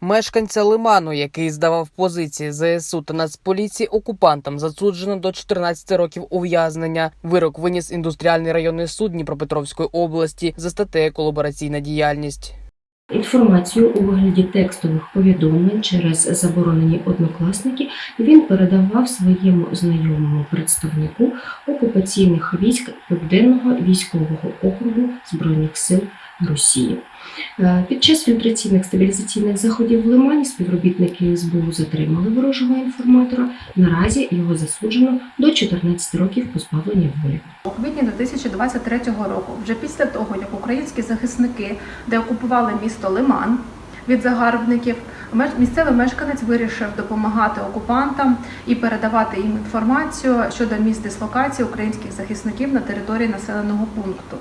Мешканця Лиману, який здавав позиції ЗСУ та Нацполіції окупантам, засуджено до 14 років ув'язнення. Вирок виніс індустріальний районний суд Дніпропетровської області за статтею колабораційна діяльність. Інформацію у вигляді текстових повідомлень через заборонені однокласники він передавав своєму знайомому представнику окупаційних військ Південного військового округу Збройних сил Росії. Е, Під час фільтраційних стабілізаційних заходів в Лимані співробітники СБУ затримали ворожого інформатора. Наразі його засуджено до 14 років позбавлення волі. У квітні 2023 року, вже після того, як українські захисники деокупували місто Лиман від загарбників, місцевий мешканець вирішив допомагати окупантам і передавати їм інформацію щодо місць дислокації українських захисників на території населеного пункту.